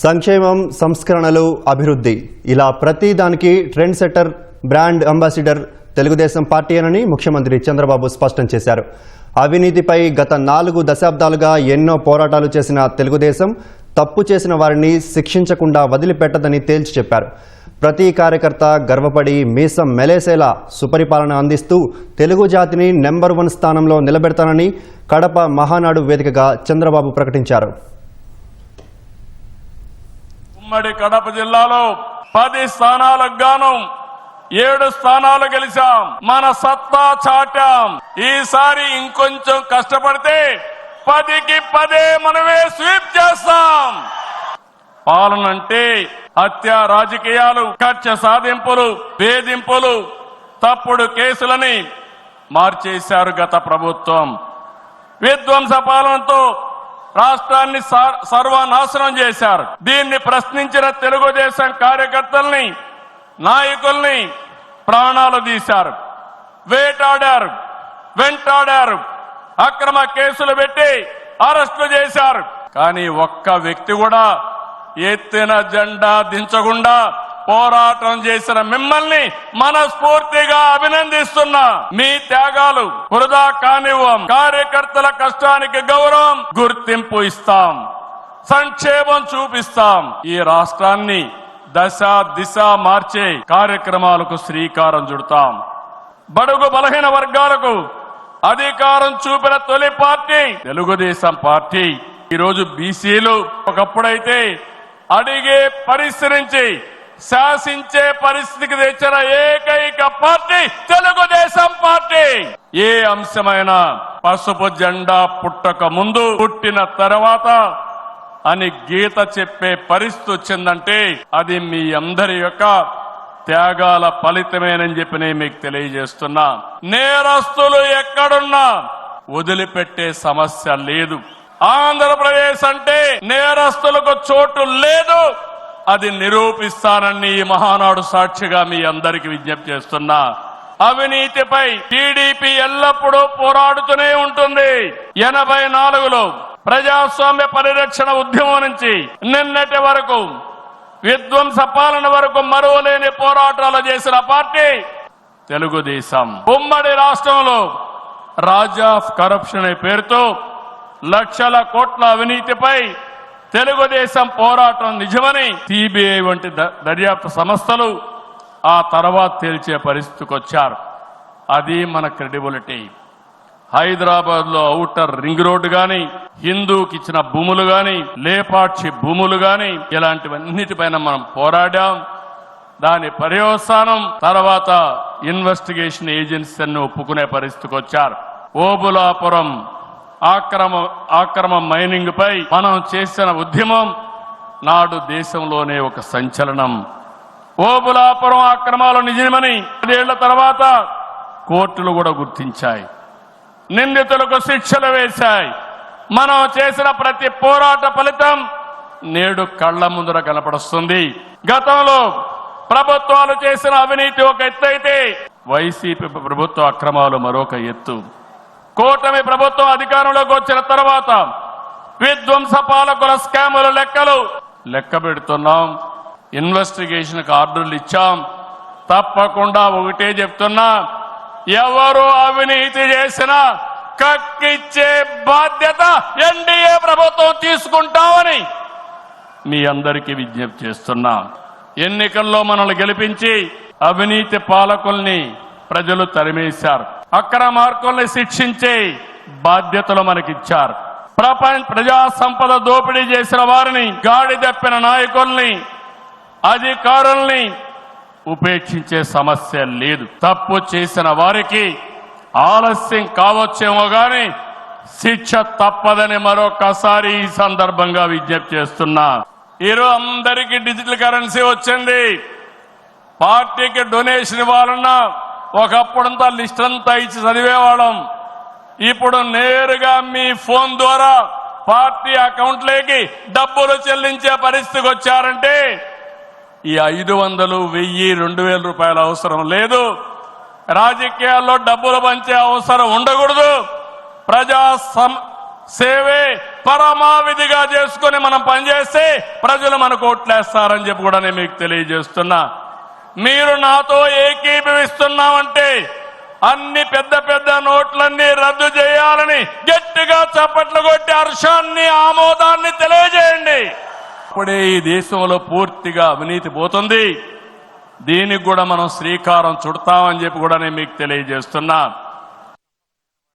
సంక్షేమం సంస్కరణలు అభివృద్ధి. ఇలా ప్రతి దానికి trend setter brand ambassador Telugu Desam party పార్టీయేనని ముఖ్యమంత్రి చంద్రబాబు స్పష్టం చేశారు. అవినీతిపై గత నాలుగు దశాబ్దాలుగా ఎన్నో పోరాటాలు చేసిన తెలుగుదేశం తప్పు చేసిన వారిని శిక్షించకుండా వదిలిపెట్టదని తేల్చి చెప్పారు. ప్రతి కార్యకర్త గర్వపడి మీసం మెలేసేలా సుపరిపాలన అందిస్తూ తెలుగు జాతిని నెంబర్ వన్ స్థానంలో నిలబెడతానని కడప మహానాడు వేదికగా చంద్రబాబు ప్రకటించారు. ఉమ్మడి కడప జిల్లాలో పది స్థానాలకు గాను ఏడు స్థానాలు గెలిచాం. మన సత్తా చాటాం. ఈసారి ఇంకొంచెం కష్టపడితే పదికి పదే మనమే స్వీప్ చేస్తాం. పాలన అంటే హత్య రాజకీయాలు కక్ష సాధింపులు వేధింపులు తప్పుడు కేసులని మార్చేశారు గత ప్రభుత్వం. విధ్వంస పాలనతో రాష్ట్రాన్ని సర్వనాశనం చేశారు. దీన్ని ప్రశ్నించిన తెలుగుదేశం కార్యకర్తల్ని నాయకుల్ని ప్రాణాలు తీశారు. వేటాడారు. వెంటాడారు. అక్రమ కేసులు పెట్టి అరెస్టులు చేశారు. కానీ ఒక్క వ్యక్తి కూడా ఎత్తిన జెండా దించకుండా పోరాటం చేసిన మిమ్మల్ని మనస్ఫూర్తిగా అభినందిస్తున్నా. మీ త్యాగాలు వృధా కానివ్వం. కార్యకర్తల కష్టానికి గౌరవం గుర్తింపు ఇస్తాం. సంక్షేమం చూపిస్తాం. ఈ రాష్ట్రాన్ని దశ దిశ మార్చే కార్యక్రమాలకు శ్రీకారం చుడతాం. బడుగు బలహీన వర్గాలకు అధికారం చూపిన తొలి పార్టీ తెలుగుదేశం పార్టీ. ఈరోజు బీసీలు ఒకప్పుడైతే అడిగే పరిశీలించి శాసించే పరిస్థితికి తెచ్చిన ఏకైక పార్టీ తెలుగుదేశం పార్టీ. ఏ అంశమైనా పసుపు జెండా పుట్టక ముందు పుట్టిన తర్వాత అని గీత చెప్పే పరిస్థితి వచ్చిందంటే అది మీ అందరి యొక్క త్యాగాల ఫలితమేనని చెప్పి నేను మీకు తెలియజేస్తున్నా. నేరస్తులు ఎక్కడున్నా వదిలిపెట్టే సమస్య లేదు. ఆంధ్రప్రదేశ్ అంటే నేరస్తులకు చోటు లేదు అది నిరూపిస్తానని ఈ మహానాడు సాక్షిగా మీ అందరికి విజ్ఞప్తి చేస్తున్నా. అవినీతిపై టీడీపీ ఎల్లప్పుడూ పోరాడుతూనే ఉంటుంది. ఎనభై నాలుగులో ప్రజాస్వామ్య పరిరక్షణ ఉద్యమం నుంచి నిన్నటి వరకు విధ్వంస పాలన వరకు మరువలేని పోరాటాలు చేసిన పార్టీ తెలుగుదేశం. ఉమ్మడి రాష్ట్రంలో రాజా ఆఫ్ కరప్షన్ అనే పేరుతో లక్షల కోట్ల అవినీతిపై తెలుగుదేశం పోరాటం నిజమని సిబిఐ వంటి ద- దర్యాప్తు సంస్థలు ఆ తర్వాత తేల్చే పరిస్థితికి వచ్చారు. అది మన క్రెడిబిలిటీ. హైదరాబాద్లో ఔటర్ రింగ్ రోడ్డు గాని హిందూకి ఇచ్చిన భూములు గాని లేపాక్షి భూములు గాని ఇలాంటివన్నిటిపైన మనం పోరాడాం. దాని పర్యవసానం తర్వాత ఇన్వెస్టిగేషన్ ఏజెన్సీ అన్ని ఒప్పుకునే పరిస్థితికి వచ్చారు. ఓబులాపురం ఆక్రమ ఆక్రమ మైనింగ్ పై మనం చేసిన ఉద్యమం నాడు దేశంలోనే ఒక సంచలనం. ఓబులాపురం ఆక్రమాలు నిజమని పదేళ్ళ తర్వాత కోర్టులు కూడా గుర్తించాయి. నిందితులకు శిక్షలు వేశాయి. మనం చేసిన ప్రతి పోరాట ఫలితం నేడు కళ్ళ ముందర కనపడుస్తుంది. గతంలో ప్రభుత్వాలు చేసిన అవినీతి ఒక ఎత్తు అయితే వైసీపీ ప్రభుత్వ అక్రమాలు మరొక ఎత్తు. కూటమి ప్రభుత్వం అధికారంలోకి వచ్చిన తర్వాత విధ్వంస పాలకుల స్కాముల లెక్కలు లెక్క పెడుతున్నాం ఇన్వెస్టిగేషన్ ఆర్డర్లు ఇచ్చాం. తప్పకుండా ఒకటే చెప్తున్నా ఎవరు అవినీతి చేసినా కక్కిచ్చే బాధ్యత ఎన్డీఏ ప్రభుత్వం తీసుకుంటామని మీ అందరికీ విజ్ఞప్తి చేస్తున్నా. ఎన్నికల్లో మనల్ని గెలిపించి అవినీతి పాలకుల్ని ప్రజలు తరిమేశారు. అక్రమార్కుల్ని శిక్షించే బాధ్యతలు మనకిచ్చారు. ప్రపంచ ప్రజా సంపద దోపిడీ చేసిన వారిని గాడి తప్పిన నాయకుల్ని అధికారుల్ని ఉపేక్షించే సమస్య లేదు. తప్పు చేసిన వారికి ఆలస్యం కావచ్చేమో గాని శిక్ష తప్పదని మరొకసారి ఈ సందర్భంగా విజ్ఞప్తి చేస్తున్నా. ఈరోజు అందరికీ డిజిటల్ కరెన్సీ వచ్చింది. పార్టీకి డొనేషన్ ఇవ్వాలన్నా ఒకప్పుడంతా లిస్ట్ అంతా ఇచ్చి చదివేవాళ్ళం. ఇప్పుడు నేరుగా మీ ఫోన్ ద్వారా పార్టీ అకౌంట్లోకి డబ్బులు చెల్లించే పరిస్థితికి వచ్చారంటే ఈ ఐదు వందలు వెయ్యి రెండు వేల రూపాయల అవసరం లేదు. రాజకీయాల్లో డబ్బులు పంచే అవసరం ఉండకూడదు. ప్రజా సం- సేవే పరమావిధిగా చేసుకుని మనం పనిచేస్తే ప్రజలు మనకు ఓట్లేస్తారని చెప్పి కూడా నేను మీకు తెలియజేస్తున్నా. మీరు నాతో ఏకీభవిస్తున్నామంటే అన్ని పెద్ద పెద్ద నోట్లన్నీ రద్దు చేయాలని గట్టిగా చప్పట్లు కొట్టి హర్షాన్ని ఆమోదాన్ని తెలియజేయండి. అప్పుడే ఈ దేశంలో పూర్తిగా అవినీతి పోతుంది. దీనికి కూడా మనం శ్రీకారం చుడతామని చెప్పి కూడా నేను మీకు తెలియజేస్తున్నా.